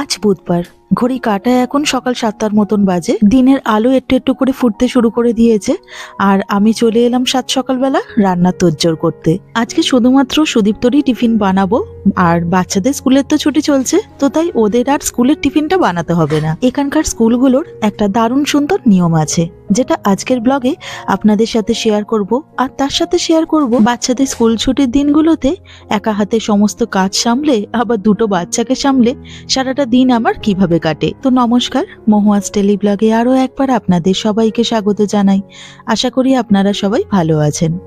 আজ বুধবার। ঘড়ি কাটায় এখন সকাল সাতটার মতন বাজে। দিনের আলো একটু একটু করে ফুটতে শুরু করে দিয়েছে। আর আমি চলে এলাম সাত সকালবেলা রান্না তোজ্জোর করতে। আজকে শুধুমাত্র সুদীপ্তরই টিফিন বানাবো। আর বাচ্চাদের স্কুলের তো ছুটি চলছে, তো তাই ওদের আর স্কুলের টিফিনটা বানাতে হবে না। এখানকার স্কুলগুলোর একটা দারুণ সুন্দর নিয়ম আছে, যেটা আজকের ব্লগে আপনাদের সাথে শেয়ার করব। আর তার সাথে শেয়ার করব, বাচ্চাদের স্কুল ছুটির দিনগুলোতে একা হাতে সমস্ত কাজ সামলে, আবার দুটো বাচ্চাকে সামলে সারাটা দিন আমার কীভাবে কাটে। তো নমস্কার মহুয়াজ টেলি ব্লগে আরও একবার আপনাদের সবাইকে স্বাগত জানাই। আশা করি আপনারা সবাই ভালো আছেন।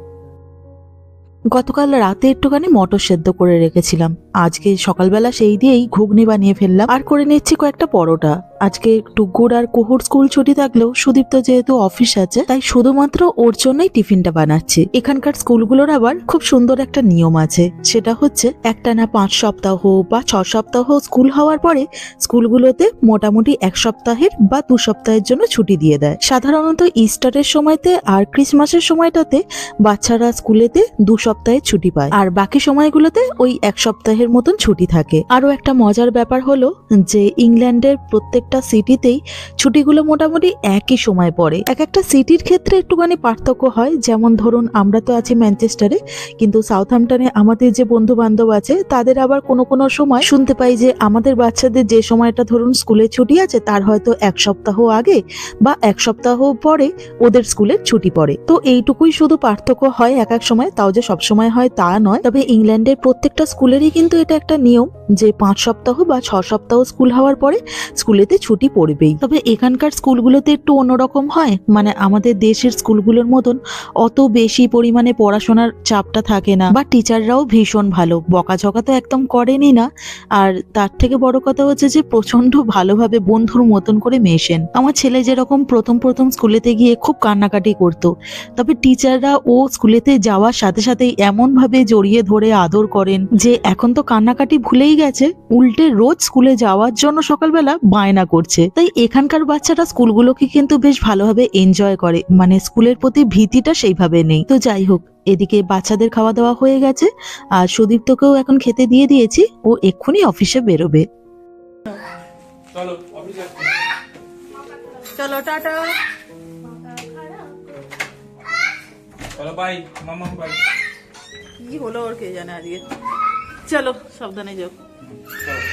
গতকাল রাতে একটুখানি মটর সেদ্ধ করে রেখেছিলাম। আজকে সকালবেলা সেই দিয়েই ঘুগনি বানিয়ে ফেললাম। আর করে নিচ্ছি কয়েকটা পরোটা। আজকে টুকুর আর কুহুর স্কুল ছুটি থাকলেও সুদীপ্ত যেহেতু অফিস আছে, তাই শুধুমাত্র ওর জন্যই টিফিনটা বানাচ্ছি। এখানকার স্কুলগুলোর আবার খুব সুন্দর একটা নিয়ম আছে। সেটা হচ্ছে একটা না পাঁচ সপ্তাহ বা ছ সপ্তাহ স্কুল হওয়ার পরে স্কুলগুলোতে মোটামুটি এক সপ্তাহের বা দু সপ্তাহের জন্য ছুটি দিয়ে দেয়। সাধারণত ইস্টারের সময়তে আর ক্রিসমাসের সময়টাতে বাচ্চারা স্কুলেতে দু সপ্তাহের ছুটি পায়। আর বাকি সময়গুলোতে ওই এক সপ্তাহের মতন ছুটি থাকে। আরও একটা মজার ব্যাপার হলো যে ইংল্যান্ডের প্রত্যেকটা সিটিতেই ছুটিগুলো মোটামুটি একই সময় পড়ে। এক একটা সিটির ক্ষেত্রে একটুখানি পার্থক্য হয়। যেমন ধরুন, আমরা তো আছি ম্যানচেস্টারে, কিন্তু সাউথহ্যাম্পটনে আমাদের যে বন্ধু বান্ধব আছে, তাদের আবার কোনো কোনো সময় শুনতে পাই যে আমাদের বাচ্চাদের যে সময়টা ধরুন স্কুলে ছুটি আছে, তার হয়তো এক সপ্তাহ আগে বা এক সপ্তাহ পরে ওদের স্কুলের ছুটি পড়ে। তো এইটুকুই শুধু পার্থক্য হয় এক এক সময়, তাও যে সব সময় হয় তা নয়। তবে ইংল্যান্ডের প্রত্যেকটা স্কুলেরই কিন্তু এটা একটা নিয়ম যে পাঁচ সপ্তাহ বা ছ সপ্তাহ স্কুল হওয়ার পরে স্কুলেতে ছুটি পড়বেই। তবে এখানকার স্কুলগুলোতে একটু অন্যরকম হয়। মানে আমাদের দেশের স্কুলগুলোর মতন অত বেশি পরিমাণে পড়াশোনার চাপটা থাকে না। বা টিচাররাও ভীষণ ভালো। বকাঝকা তো একদম করেনি না। আর তার থেকে বড় কথা হচ্ছে যে প্রচণ্ড ভালোভাবে বন্ধুর মতন করে মেশেন। আমার ছেলে যেরকম প্রথম প্রথম স্কুলেতে গিয়ে খুব কান্নাকাটি করতো। তবে টিচাররা ও স্কুলেতে যাওয়ার সাথে সাথেই এমন ভাবে জড়িয়ে ধরে আদর করেন যে এখন তো কান্নাকাটি ভুলেই গেছে। উল্টে রোজ স্কুলে যাওয়ার জন্য সকালবেলা বায়না করছে। তাই এখানকার বাচ্চারা স্কুলগুলোকে কিন্তু বেশ ভালোভাবে এনজয় করে। মানে স্কুলের প্রতি ভীতিটা সেইভাবে নেই। তো যাই হোক এদিকে বাচ্চাদের খাওয়া দাওয়া হয়ে গেছে। আর সুদীপ্তকেও এখন খেতে দিয়ে দিয়েছি। ও এক্ষুনি অফিসে বেরোবে। চলো চলো টাটা। চলো বাই মামা বাই কি হলো ওর কে জানে আজকে চলো সাবধানে যাও চলো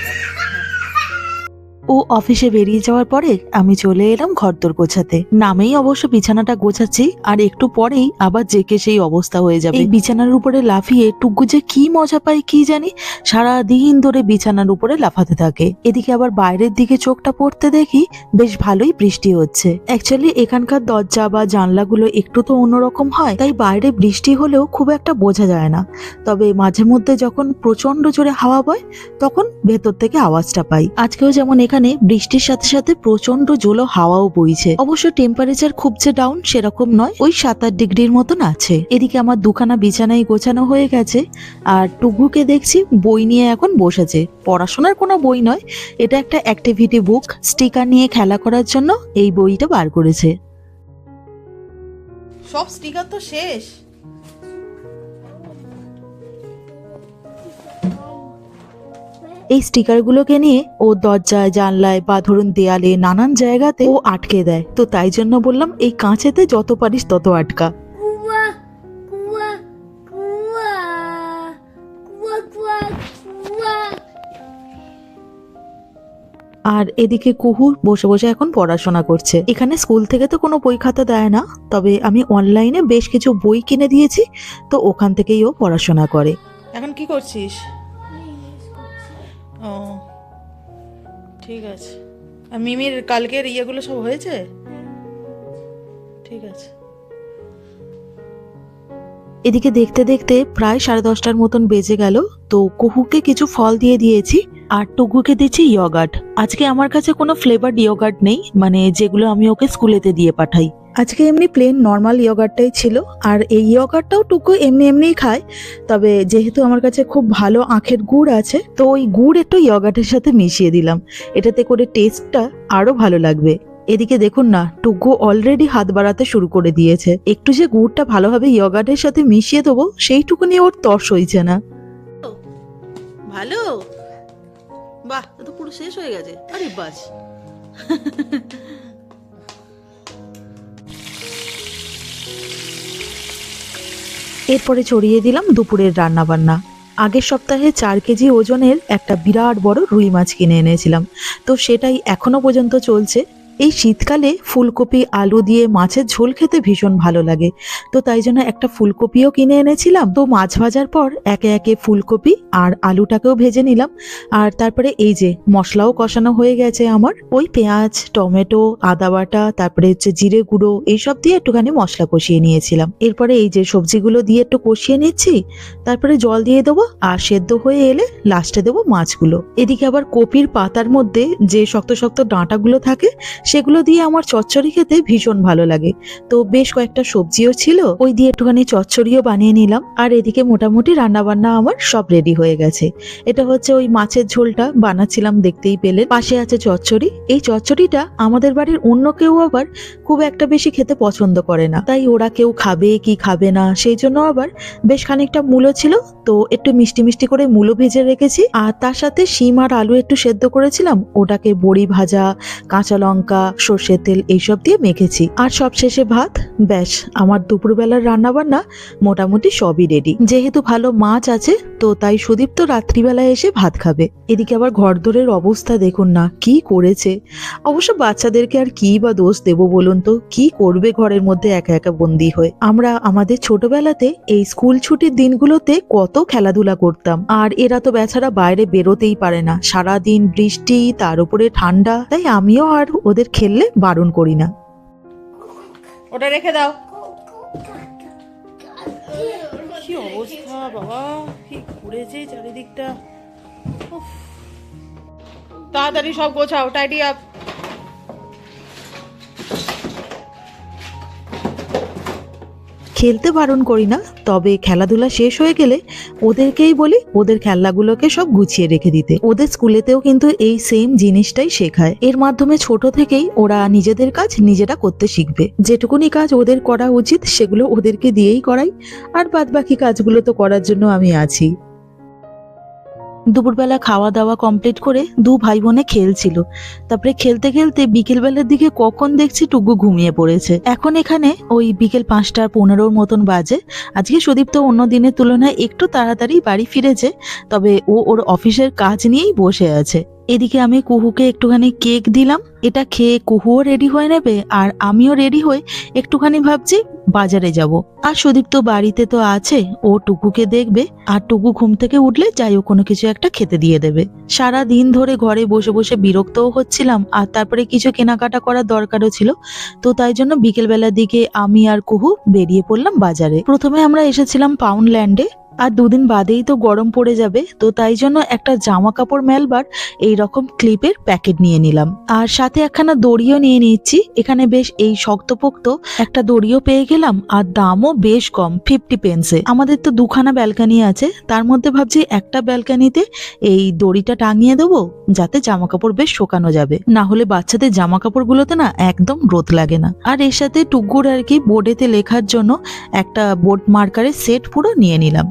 ও অফিসে বেরিয়ে যাওয়ার পরে আমি চলে এলাম ঘরদোর গোছাতে। নামেই অবশ্য বিছানাটা গোছাচ্ছি, আর একটু পরেই আবার জেকে সেই অবস্থা হয়ে যাবে। বিছানার উপরে লাফিয়ে টুকু যে কি মজা পায় কি জানি সারা দিন ধরে বিছানার উপরে লাফাতে থাকে। এদিকে আবার বাইরের দিকে চোখটা পড়তে দেখি বেশ ভালোই বৃষ্টি হচ্ছে। অ্যাকচুয়ালি এখানকার দরজা বা জানলাগুলো একটু তো অন্যরকম হয়, তাই বাইরে বৃষ্টি হলেও খুব একটা বোঝা যায় না। তবে মাঝে মধ্যে যখন প্রচণ্ড জোরে হাওয়া বয়, তখন ভেতর থেকে আওয়াজটা পাই। আজকেও যেমন এখানে বৃষ্টির সাথে সাথে প্রচণ্ড জোলো হাওয়াও বইছে। অবশ্য টেম্পারেচার খুব যে ডাউন সেরকম নয়, ওই সাত আট ডিগ্রির মতন আছে। এদিকে আমার দুখানা বিছানায় গোছানো হয়ে গেছে, আর টুকুকে দেখছি বই নিয়ে এখন বসেছে। পড়াশোনার কোনো বই নয়, এটা একটা অ্যাক্টিভিটি বুক স্টিকার নিয়ে খেলা করার জন্য এই বইটা বার করেছে। সব স্টিকার তো শেষ। এই স্টিকারগুলোকে নিয়ে ও দরজায় জানলায় বা ধরুন দেয়ালে নানান জায়গাতে ও আটকে দেয়। তো তাই জন্য বললাম এই কাঁচেতে যত পারিস তত আটকা. আর এদিকে কুহু বসে বসে এখন পড়াশোনা করছে। এখানে স্কুল থেকে তো কোনো বই খাতা দেয় না তবে আমি অনলাইনে বেশ কিছু বই কিনে দিয়েছি তো ওখান থেকেই ও পড়াশোনা করে। এখন কি করছিস? ও, ঠিক আছে। আর মিমির কালকের ইয়েগুলো সব হয়েছে? ঠিক আছে। এদিকে দেখতে দেখতে প্রায় সাড়ে দশটার মতন বেজে গেল, তো কুহুকে কিছু ফল দিয়ে দিয়েছি। আর টুকুকে দিচ্ছি ইয়গার্ট আজকে আমার কাছে কোনো ফ্লেভার্ড ইয়গার্ট নেই মানে যেগুলো আমি ওকে স্কুলেতে দিয়ে পাঠাই। আজকে এমনি প্লেন নর্মাল ইয়গার্টটাই ছিল আর এই ইয়গার্টটাও টুকু এমনি এমনিই খায়। তবে যেহেতু আমার কাছে খুব ভালো আখের গুড় আছে তো ওই গুড় একটু ইয়গার্টের সাথে মিশিয়ে দিলাম। এটাতে করে টেস্টটা আরও ভালো লাগবে। এদিকে দেখুন না টুকু অলরেডি হাত বাড়াতে শুরু করে দিয়েছে। একটু যে গুড়টা ভালোভাবে ইয়গার্টের সাথে মিশিয়ে দেবো সেইটুকু নিয়ে ওর তর্স হইছে না। ভালো? বাহ পুরো শেষ হয়ে গেছে। আরে এরপরে চড়িয়ে দিলাম দুপুরের রান্না বান্না আগের সপ্তাহে চার কেজি ওজনের একটা বিরাট বড় রুই মাছ কিনে এনেছিলাম। তো সেটাই এখনও পর্যন্ত চলছে এই শীতকালে ফুলকপি, আলু দিয়ে মাছের ঝোল খেতে ভীষণ ভালো লাগে। তো তাই জন্য একটা ফুলকপিও কিনে এনেছিলাম। তো মাছ ভাজার পর একে একে ফুলকপি আর আলুটাকেও ভেজে নিলাম। আর তারপরে এই যে মশলাও কষানো হয়ে গেছে আমার। ওই পেঁয়াজ, টমেটো, আদা বাটা, তারপরে হচ্ছে জিরে গুঁড়ো এইসব দিয়ে একটুখানি মশলা কষিয়ে নিয়েছিলাম। এরপরে এই যে সবজিগুলো দিয়ে একটু কষিয়ে নিচ্ছি। তারপরে জল দিয়ে দেবো আর সেদ্ধ হয়ে এলে লাস্টে দেবো মাছগুলো। এদিকে আবার কপির পাতার মধ্যে যে শক্ত শক্ত ডাঁটাগুলো থাকে সেগুলো দিয়ে আমার চচ্চড়ি খেতে ভীষণ ভালো লাগে। তো বেশ কয়েকটা সবজিও ছিল, ওই দিয়ে একটুখানি চচ্চড়িও বানিয়ে নিলাম। আর এদিকে মোটামুটি রান্নাবান্না আমার সব রেডি হয়ে গেছে। এটা হচ্ছে ওই মাছের ঝোলটা, বানাচ্ছিলাম, দেখতেই পেলে পাশে আছে চচ্চড়ি। এই চচ্চড়িটা আমাদের বাড়ির অন্য কেউ আবার খুব একটা বেশি খেতে পছন্দ করে না। তাই ওরা কেউ খাবে কি খাবে না, সেই জন্য আবার বেশ খানিকটা মূলো ছিল। তো একটু মিষ্টি মিষ্টি করে মূলো ভেজে রেখেছি। আর তার সাথে শিম আর আলু একটু সেদ্ধ করেছিলাম। ওটাকে বড়ি ভাজা, কাঁচা লঙ্কা সর্ষের তেল এইসব দিয়ে মেখেছি। আর সব শেষে ভাত? ব্যাস, আমার দুপুরবেলার রান্না বান্না মোটামুটি সবই রেডি যেহেতু ভালো মাছ আছে, তো তাই সুদীপ তো রাত্রিবেলায় এসে ভাত খাবে। এদিকে আবার ঘরদোরের অবস্থা দেখুন না, কি করেছে? অবশ্য বাচ্চাদেরকে আর কি বা দোষ দেব বলুন তো? কি করবে ঘরের মধ্যে একা একা বন্দি হয়ে? আমরা আমাদের ছোটবেলাতে এই স্কুল ছুটির দিনগুলোতে কত খেলাধুলা করতাম। আর এরা তো বেচারা বাইরে বেরোতেই পারে না। সারা দিন বৃষ্টি, তার উপরে ঠান্ডা, তাই আমিও আর ওদের খেললে বারণ করি না। ওটা রেখে দাও। কি অবস্থা বাবা? কি ঘুরেছে চারিদিকটা? উফ। তাড়াতাড়ি সব গোছাও টাইডি আপ খেলতে বারণ করি না, তবে খেলাধুলা শেষ হয়ে গেলে ওদেরকেই বলি ওদের খেলনাগুলোকে সব গুছিয়ে রেখে দিতে। ওদের স্কুলেতেও কিন্তু এই সেম জিনিসটাই শেখায়। এর মাধ্যমে ছোট থেকেই ওরা নিজেদের কাজ নিজেরা করতে শিখবে। যেটুকুনি কাজ ওদের করা উচিত, সেগুলো ওদেরকে দিয়েই করাই। আর বাদ বাকি কাজগুলো তো করার জন্য আমি আছি। দুপুরবেলা খাওয়া দাওয়া কমপ্লিট করে দু ভাই বোনে খেলছিল। তারপরে খেলতে খেলতে বিকেলবেলার দিকে কখন দেখছি টুকু ঘুমিয়ে পড়েছে। এখন এখানে ওই বিকেল পাঁচটা পনেরোর মতন বাজে। আজকে সুদীপ তো অন্য দিনের তুলনায় একটু তাড়াতাড়ি বাড়ি ফিরেছে, তবে ও ওর অফিসের কাজ নিয়েই বসে আছে। এদিকে আমি কুহুকে একটুখানি কেক দিলাম। এটা খেয়ে কুহুও রেডি হয়ে নেবে আর আমিও রেডি হয়ে একটুখানি ভাবছি বাজারে যাব। আর সুদীপ তো বাড়িতে তো আছে, ও টুকুকে দেখবে আর টুকু ঘুম থেকে উঠলে যাই ও কোনো কিছু একটা খেতে দিয়ে দেবে। সারা দিন ধরে ঘরে বসে বসে বিরক্তও হচ্ছিলাম আর তারপরে কিছু কেনাকাটা করার দরকারও ছিল। তো তাই জন্য বিকেলবেলার দিকে আমি আর কুহু বেরিয়ে পড়লাম বাজারে। প্রথমে আমরা এসেছিলাম পাউন্ডল্যান্ডে আর দুদিন বাদেই তো গরম পড়ে যাবে, তো তাই জন্য একটা জামা কাপড় মেলবার এই রকম ক্লিপের প্যাকেট নিয়ে নিলাম। আর সাথে একখানা দড়িও নিয়ে নিচ্ছি এখানে বেশ এই শক্তপোক্ত একটা দড়িও পেয়ে গেলাম, আর দামও বেশ কম ফিফটি পেন্সে আমাদের তো দুখানা ব্যালকানি আছে, তার মধ্যে ভাবছি একটা ব্যালকানিতে এই দড়িটা টাঙিয়ে দেবো, যাতে জামা কাপড় বেশ শোকানো যাবে। না হলে বাচ্চাদের জামা কাপড়গুলোতে না একদম রোদ লাগে না। আর এর সাথে টুকুর আর কি বোর্ডেতে লেখার জন্য একটা বোর্ড মার্কারের সেট পুরো নিয়ে নিলাম।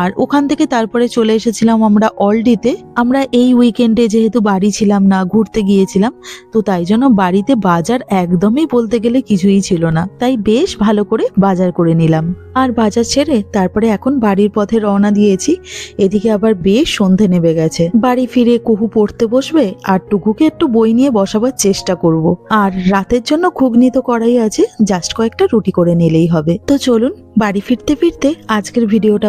আর ওখান থেকে তারপরে চলে এসেছিলাম আমরা অলডিতে। আমরা এই উইকেন্ডে যেহেতু বাড়ি ছিলাম না, ঘুরতে গিয়েছিলাম, তো তাই জন্য বাড়িতে বাজার একদমই বলতে গেলে কিছুই ছিল না। তাই বেশ ভালো করে বাজার করে নিলাম। আর বাজার ছেড়ে তারপরে এখন বাড়ির পথে রওনা দিয়েছি। এদিকে আবার বেশ সন্ধে নেমে গেছে। বাড়ি ফিরে কুহু পড়তে বসবে, আর টুকুকে একটু বই নিয়ে বসাবার চেষ্টা করব। আর রাতের জন্য ঘুগনি তো করাই আছে, জাস্ট কয়েকটা রুটি করে নিলেই হবে। তো চলুন, বাড়ি ফিরতে ফিরতে আজকের ভিডিওটা